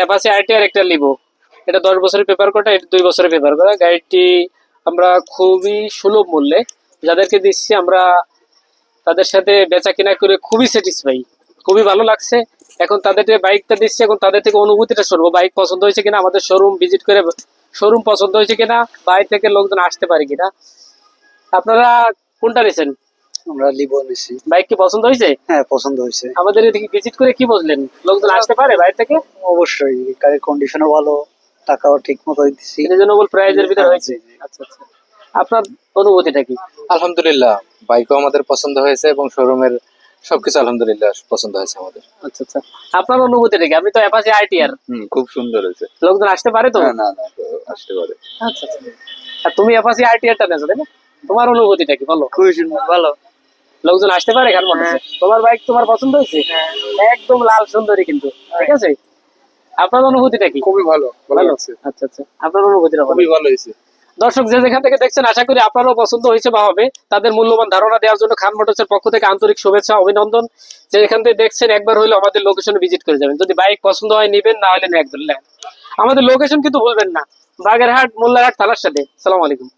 অ্যাপাসি RT আর একটা লিবো এটা দশ বছরের পেপার করা এটা দুই বছরের পেপার করা গাড়িটি আমরা খুবই সুলভ মূল্যে যাদেরকে দিচ্ছি, আমরা তাদের সাথে বেচা কিনা করে খুবই স্যাটিসফাই খুবই ভালো লাগছে। এখন তাদেরকে বাইকটা দিচ্ছি, এখন তাদের থেকে অনুভূতিটা শুনব। বাইক পছন্দ হয়েছে কিনা, আমাদের শোরুম ভিজিট করে শোরুম পছন্দ হয়েছে কিনা, বাইরে থেকে লোকজন আসতে পারে কিনা। আপনারা কোনটা নিয়েছেন আমরা লিবো নিছি বাইক কি পছন্দ হয়েছে? হ্যাঁ পছন্দ হয়েছে। আমাদের এদিকে ভিজিট করে কি বুঝলেন? লোকজন আসতে পারে বাইরে থেকে? অবশ্যই গাড়ির কন্ডিশনও ভালো টাকাও ঠিক মতো দিচ্ছি রিজনেবল প্রাইজের ভিতরে হয়েছে। আচ্ছা আচ্ছা। আপনার অনুভূতিটা কি? আলহামদুলিল্লাহ বাইকও আমাদের পছন্দ হয়েছে এবং শোরুমের সবকিছু আলহামদুলিল্লাহ পছন্দ হয়েছে আমাদের। আচ্ছা আচ্ছা। আপনার অনুভূতিটা কি? আপনি তো অ্যাপাচি আইটিআর হুম খুব সুন্দর হয়েছে। লোকজন আসতে পারে তো? না না না আসতে পারে। আচ্ছা আচ্ছা। আর তুমি অ্যাপাচি আইটিআরটা নেছো তাই না? তোমার অনুভূতিটা কি? বলো। খুবই সুন্দর ভালো। লোকজন আসতে পারে এখানে মনে তোমার বাইক তোমার পছন্দ হয়েছে? একদম লাল সুন্দরী কিন্তু ঠিক আছে? আপনার অনুভূতিটা কি? খুবই ভালো ভালো আচ্ছা আচ্ছা। আপনার অনুভূতিটা বলো। ভালো হয়েছে। দর্শক যে যেখান থেকে দেখছেন আশা করি আপনারও পছন্দ হয়েছে বা হবে। তাদের মূল্যবান ধারণা দেওয়ার জন্য খান মোটরসের পক্ষ থেকে আন্তরিক শুভেচ্ছা অভিনন্দন। যে এখান থেকে দেখছেন একবার হইলে আমাদের লোকেশনে ভিজিট করে যাবেন। যদি বাইক পছন্দ হয় নেবেন না হলে একদম। আমাদের লোকেশন কিন্তু ভুলবেন না। বাগেরহাট মোল্লারহাট থানার সাথে সালাম আলাইকুম।